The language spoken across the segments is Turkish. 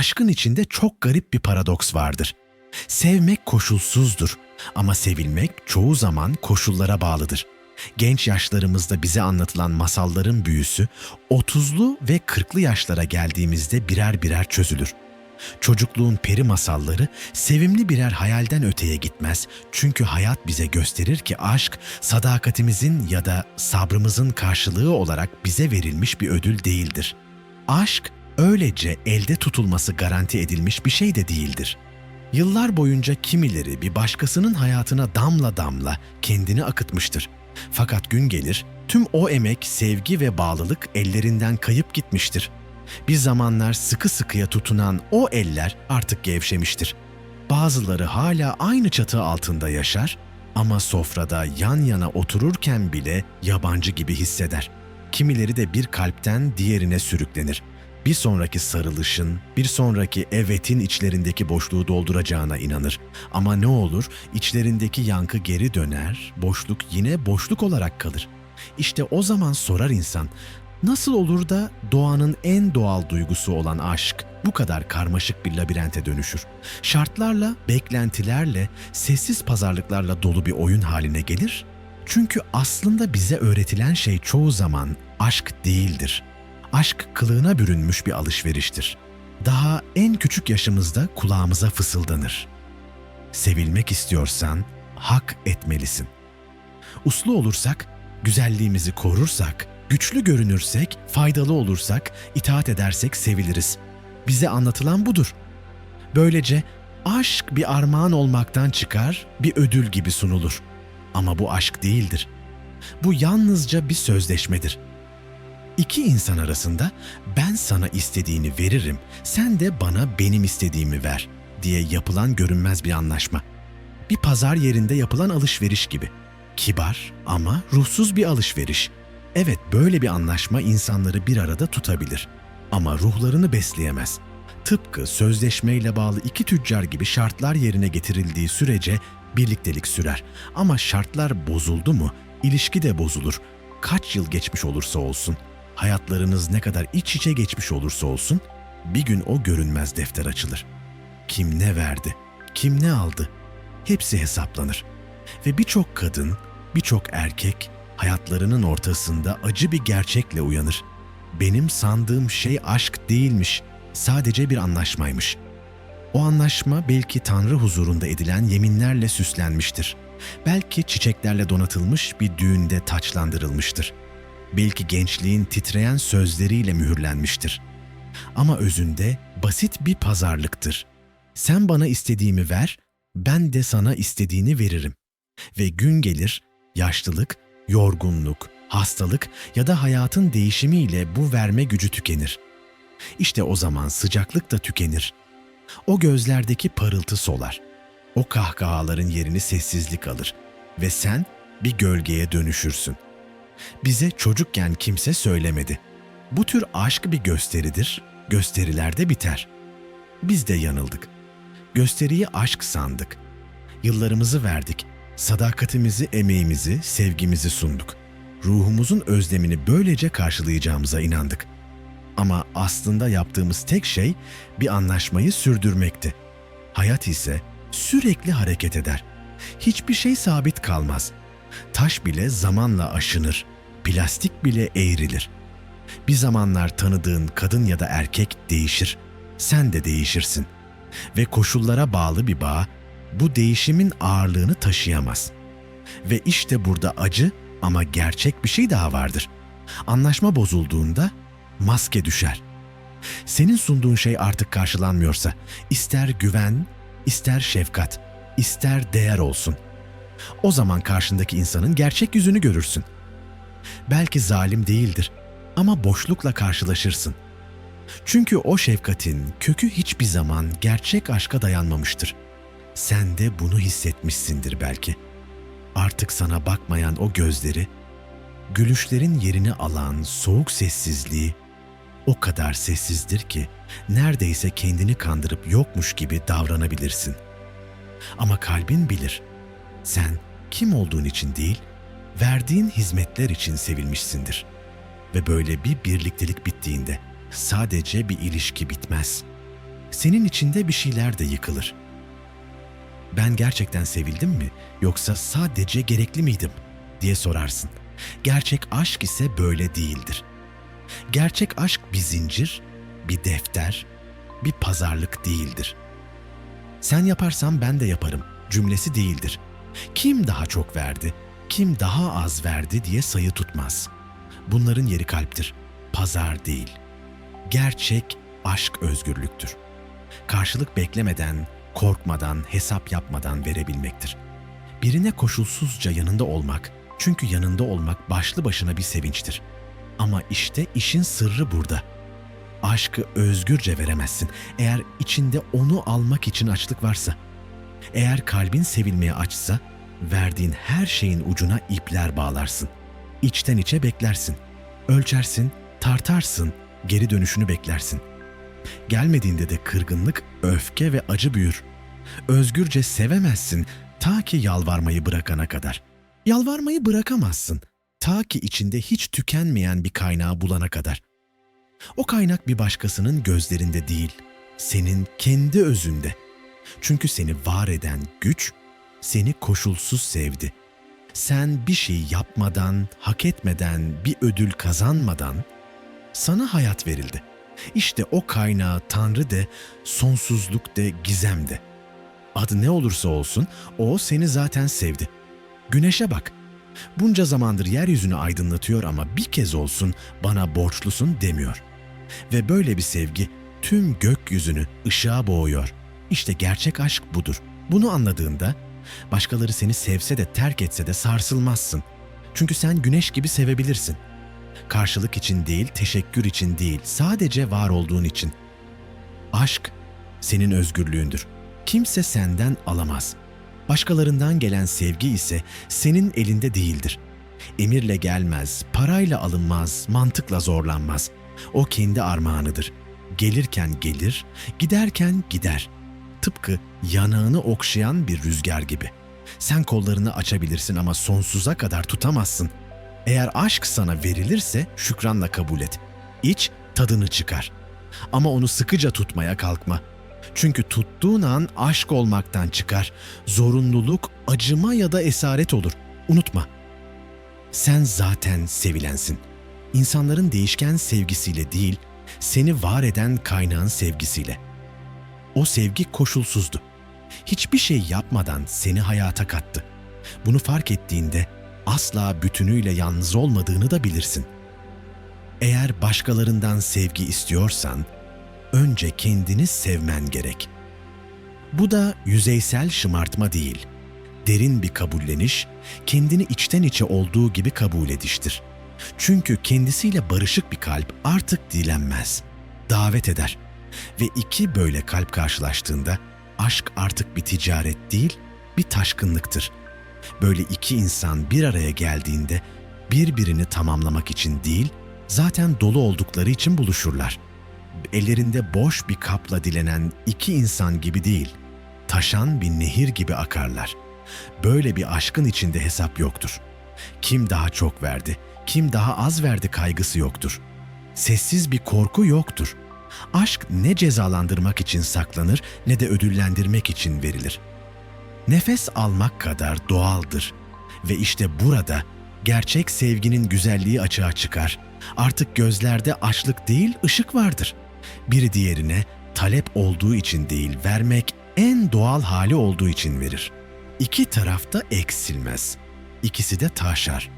Aşkın içinde çok garip bir paradoks vardır. Sevmek koşulsuzdur ama sevilmek çoğu zaman koşullara bağlıdır. Genç yaşlarımızda bize anlatılan masalların büyüsü 30'lu ve 40'lı yaşlara geldiğimizde birer birer çözülür. Çocukluğun peri masalları sevimli birer hayalden öteye gitmez. Çünkü hayat bize gösterir ki aşk sadakatimizin ya da sabrımızın karşılığı olarak bize verilmiş bir ödül değildir. Aşk öylece elde tutulması garanti edilmiş bir şey de değildir. Yıllar boyunca kimileri bir başkasının hayatına damla damla kendini akıtmıştır. Fakat gün gelir tüm o emek, sevgi ve bağlılık ellerinden kayıp gitmiştir. Bir zamanlar sıkı sıkıya tutunan o eller artık gevşemiştir. Bazıları hala aynı çatı altında yaşar ama sofrada yan yana otururken bile yabancı gibi hisseder. Kimileri de bir kalpten diğerine sürüklenir. Bir sonraki sarılışın, bir sonraki evetin içlerindeki boşluğu dolduracağına inanır. Ama ne olur içlerindeki yankı geri döner, boşluk yine boşluk olarak kalır. İşte o zaman sorar insan, Nasıl olur da doğanın en doğal duygusu olan aşk bu kadar karmaşık bir labirente dönüşür? Şartlarla, beklentilerle, sessiz pazarlıklarla dolu bir oyun haline gelir? Çünkü aslında bize öğretilen şey çoğu zaman aşk değildir. Aşk kılığına bürünmüş bir alışveriştir. Daha en küçük yaşımızda kulağımıza fısıldanır. Sevilmek istiyorsan hak etmelisin. Uslu olursak, güzelliğimizi korursak, Güçlü görünürsek, faydalı olursak, itaat edersek seviliriz. Bize anlatılan budur. Böylece aşk bir armağan olmaktan çıkar, bir ödül gibi sunulur. Ama bu aşk değildir. Bu yalnızca bir sözleşmedir. İki insan arasında ben sana istediğini veririm, sen de bana benim istediğimi ver diye yapılan görünmez bir anlaşma. Bir pazar yerinde yapılan alışveriş gibi. Kibar ama ruhsuz bir alışveriş.'' Evet böyle bir anlaşma insanları bir arada tutabilir ama ruhlarını besleyemez. Tıpkı sözleşmeyle bağlı iki tüccar gibi şartlar yerine getirildiği sürece birliktelik sürer. Ama şartlar bozuldu mu ilişki de bozulur. Kaç yıl geçmiş olursa olsun, hayatlarınız ne kadar iç içe geçmiş olursa olsun, bir gün o görünmez defter açılır. Kim ne verdi, kim ne aldı, hepsi hesaplanır. Ve birçok kadın, birçok erkek hayatlarının ortasında acı bir gerçekle uyanır. Benim sandığım şey aşk değilmiş, sadece bir anlaşmaymış. O anlaşma belki Tanrı huzurunda edilen yeminlerle süslenmiştir. Belki çiçeklerle donatılmış bir düğünde taçlandırılmıştır. Belki gençliğin titreyen sözleriyle mühürlenmiştir. Ama özünde basit bir pazarlıktır. Sen bana istediğimi ver, ben de sana istediğini veririm. Ve gün gelir, yaşlılık yorgunluk, hastalık ya da hayatın değişimiyle bu verme gücü tükenir. İşte o zaman sıcaklık da tükenir. O gözlerdeki parıltı solar. O kahkahaların yerini sessizlik alır ve sen bir gölgeye dönüşürsün. Bize çocukken kimse söylemedi. Bu tür aşk bir gösteridir, gösterilerde biter. Biz de yanıldık. Gösteriyi aşk sandık. Yıllarımızı verdik sadakatimizi, emeğimizi, sevgimizi sunduk. Ruhumuzun özlemini böylece karşılayacağımıza inandık. Ama aslında yaptığımız tek şey bir anlaşmayı sürdürmekti. Hayat ise sürekli hareket eder. Hiçbir şey sabit kalmaz. Taş bile zamanla aşınır. Plastik bile eğrilir. Bir zamanlar tanıdığın kadın ya da erkek değişir. Sen de değişirsin. Ve koşullara bağlı bir bağ bu değişimin ağırlığını taşıyamaz. Ve işte burada acı ama gerçek bir şey daha vardır. Anlaşma bozulduğunda maske düşer. Senin sunduğun şey artık karşılanmıyorsa ister güven, ister şefkat, ister değer olsun. O zaman karşındaki insanın gerçek yüzünü görürsün. Belki zalim değildir ama boşlukla karşılaşırsın. Çünkü o şefkatin kökü hiçbir zaman gerçek aşka dayanmamıştır.'' Sen de bunu hissetmişsindir belki. Artık sana bakmayan o gözleri, gülüşlerin yerini alan soğuk sessizliği o kadar sessizdir ki neredeyse kendini kandırıp yokmuş gibi davranabilirsin. Ama kalbin bilir. Sen kim olduğun için değil, verdiğin hizmetler için sevilmişsindir. Ve böyle bir birliktelik bittiğinde sadece bir ilişki bitmez. senin içinde bir şeyler de yıkılır. Ben gerçekten sevildim mi yoksa sadece gerekli miydim diye sorarsın. Gerçek aşk ise böyle değildir. Gerçek aşk bir zincir, bir defter, bir pazarlık değildir. Sen yaparsan ben de yaparım cümlesi değildir. Kim daha çok verdi, kim daha az verdi diye sayı tutmaz. Bunların yeri kalptir, pazar değil. Gerçek aşk özgürlüktür. Karşılık beklemeden, korkmadan, hesap yapmadan verebilmektir. Birine koşulsuzca yanında olmak, çünkü yanında olmak başlı başına bir sevinçtir. Ama işte işin sırrı burada. Aşkı özgürce veremezsin eğer içinde onu almak için açlık varsa. Eğer kalbin sevilmeye açsa, verdiğin her şeyin ucuna ipler bağlarsın. İçten içe beklersin. Ölçersin, tartarsın, geri dönüşünü beklersin. Gelmediğinde de kırgınlık, öfke ve acı büyür. Özgürce sevemezsin ta ki yalvarmayı bırakana kadar. Yalvarmayı bırakamazsın ta ki içinde hiç tükenmeyen bir kaynağı bulana kadar. O kaynak bir başkasının gözlerinde değil, senin kendi özünde. Çünkü seni var eden güç seni koşulsuz sevdi. Sen bir şey yapmadan, hak etmeden, bir ödül kazanmadan sana hayat verildi. İşte o kaynağı Tanrı de, sonsuzluk de, gizem de. Adı ne olursa olsun o seni zaten sevdi. Güneşe bak. Bunca zamandır yeryüzünü aydınlatıyor ama bir kez olsun bana borçlusun demiyor. Ve böyle bir sevgi tüm gökyüzünü ışığa boğuyor. İşte gerçek aşk budur. Bunu anladığında başkaları seni sevse de terk etse de sarsılmazsın. Çünkü sen güneş gibi sevebilirsin. Karşılık için değil, teşekkür için değil, sadece var olduğun için. Aşk senin özgürlüğündür. Kimse senden alamaz. Başkalarından gelen sevgi ise senin elinde değildir. Emirle gelmez, parayla alınmaz, mantıkla zorlanmaz. O kendi armağanıdır. Gelirken gelir, giderken gider. Tıpkı yanağını okşayan bir rüzgar gibi. Sen kollarını açabilirsin ama sonsuza kadar tutamazsın. Eğer aşk sana verilirse şükranla kabul et. İç, tadını çıkar. Ama onu sıkıca tutmaya kalkma. Çünkü tuttuğun an aşk olmaktan çıkar. Zorunluluk, acıma ya da esaret olur. Unutma. Sen zaten sevilensin. İnsanların değişken sevgisiyle değil, seni var eden kaynağın sevgisiyle. O sevgi koşulsuzdu. Hiçbir şey yapmadan seni hayata kattı. Bunu fark ettiğinde asla bütünüyle yalnız olmadığını da bilirsin. Eğer başkalarından sevgi istiyorsan, önce kendini sevmen gerek. Bu da yüzeysel şımartma değil, derin bir kabulleniş, kendini içten içe olduğu gibi kabul ediştir. Çünkü kendisiyle barışık bir kalp artık dilenmez, davet eder. Ve iki böyle kalp karşılaştığında aşk artık bir ticaret değil, bir taşkınlıktır. Böyle iki insan bir araya geldiğinde birbirini tamamlamak için değil, zaten dolu oldukları için buluşurlar. Ellerinde boş bir kapla dilenen iki insan gibi değil, taşan bir nehir gibi akarlar. Böyle bir aşkın içinde hesap yoktur. Kim daha çok verdi, kim daha az verdi kaygısı yoktur. Sessiz bir korku yoktur. Aşk ne cezalandırmak için saklanır ne de ödüllendirmek için verilir. Nefes almak kadar doğaldır ve işte burada gerçek sevginin güzelliği açığa çıkar. Artık gözlerde açlık değil ışık vardır. Biri diğerine talep olduğu için değil vermek en doğal hali olduğu için verir. İki taraf da eksilmez. İkisi de taşar.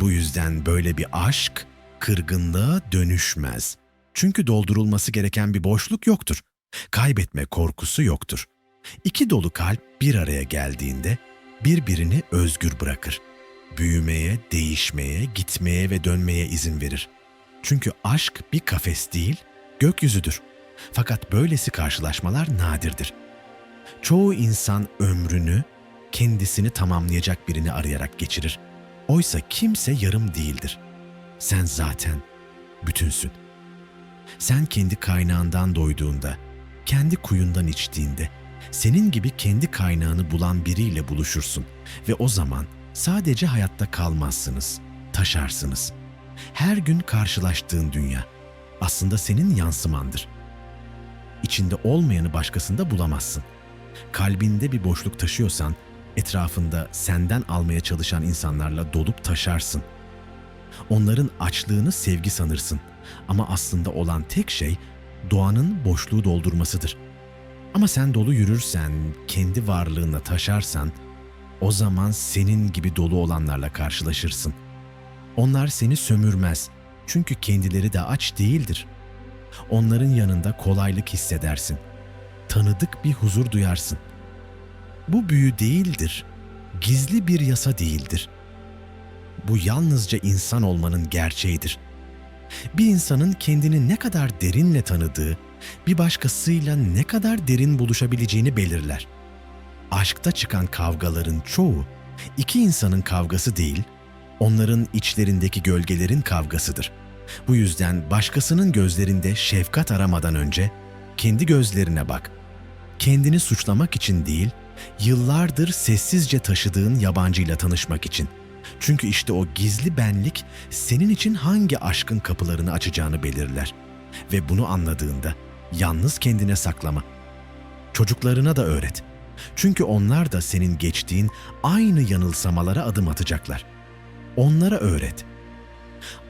Bu yüzden böyle bir aşk kırgınlığa dönüşmez. Çünkü doldurulması gereken bir boşluk yoktur. Kaybetme korkusu yoktur. İki dolu kalp bir araya geldiğinde birbirini özgür bırakır. Büyümeye, değişmeye, gitmeye ve dönmeye izin verir. Çünkü aşk bir kafes değil, gökyüzüdür. Fakat böylesi karşılaşmalar nadirdir. Çoğu insan ömrünü kendisini tamamlayacak birini arayarak geçirir. Oysa kimse yarım değildir. Sen zaten bütünsün. Sen kendi kaynağından doyduğunda, kendi kuyundan içtiğinde, senin gibi kendi kaynağını bulan biriyle buluşursun ve o zaman sadece hayatta kalmazsınız, taşarsınız. Her gün karşılaştığın dünya aslında senin yansımandır. içinde olmayanı başkasında bulamazsın. Kalbinde bir boşluk taşıyorsan, etrafında senden almaya çalışan insanlarla dolup taşarsın. Onların açlığını sevgi sanırsın ama aslında olan tek şey doğanın boşluğu doldurmasıdır. Ama sen dolu yürürsen, kendi varlığınla taşarsan, o zaman senin gibi dolu olanlarla karşılaşırsın. Onlar seni sömürmez çünkü kendileri de aç değildir. Onların yanında kolaylık hissedersin. Tanıdık bir huzur duyarsın. Bu büyü değildir. Gizli bir yasa değildir. Bu yalnızca insan olmanın gerçeğidir. Bir insanın kendini ne kadar derinle tanıdığı, bir başkasıyla ne kadar derin buluşabileceğini belirler. Aşkta çıkan kavgaların çoğu iki insanın kavgası değil, onların içlerindeki gölgelerin kavgasıdır. Bu yüzden başkasının gözlerinde şefkat aramadan önce kendi gözlerine bak. Kendini suçlamak için değil, yıllardır sessizce taşıdığın yabancıyla tanışmak için. Çünkü işte o gizli benlik senin için hangi aşkın kapılarını açacağını belirler. Ve bunu anladığında yalnız kendine saklama. Çocuklarına da öğret. Çünkü onlar da senin geçtiğin aynı yanılsamalara adım atacaklar. Onlara öğret.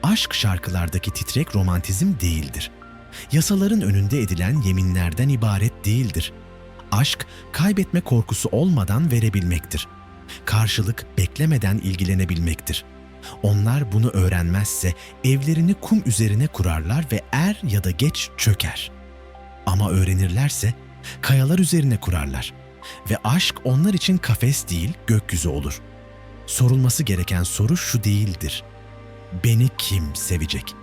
Aşk şarkılardaki titrek romantizm değildir. Yasaların önünde edilen yeminlerden ibaret değildir. Aşk kaybetme korkusu olmadan verebilmektir. Karşılık beklemeden ilgilenebilmektir. Onlar bunu öğrenmezse evlerini kum üzerine kurarlar ve er ya da geç çöker. Ama öğrenirlerse kayalar üzerine kurarlar ve aşk onlar için kafes değil gökyüzü olur. Sorulması gereken soru şu değildir. Beni kim sevecek?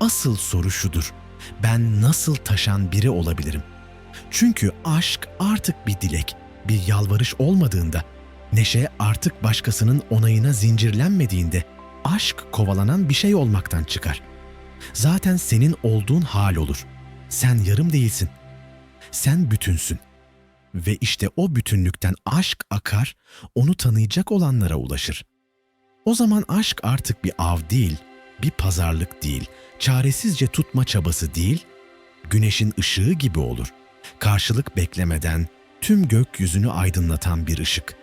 Asıl soru şudur. Ben nasıl taşan biri olabilirim? Çünkü aşk artık bir dilek, bir yalvarış olmadığında, neşe artık başkasının onayına zincirlenmediğinde aşk kovalanan bir şey olmaktan çıkar. Zaten senin olduğun hal olur. Sen yarım değilsin. Sen bütünsün. Ve işte o bütünlükten aşk akar, onu tanıyacak olanlara ulaşır. O zaman aşk artık bir av değil, bir pazarlık değil, çaresizce tutma çabası değil, güneşin ışığı gibi olur. Karşılık beklemeden tüm gökyüzünü aydınlatan bir ışık.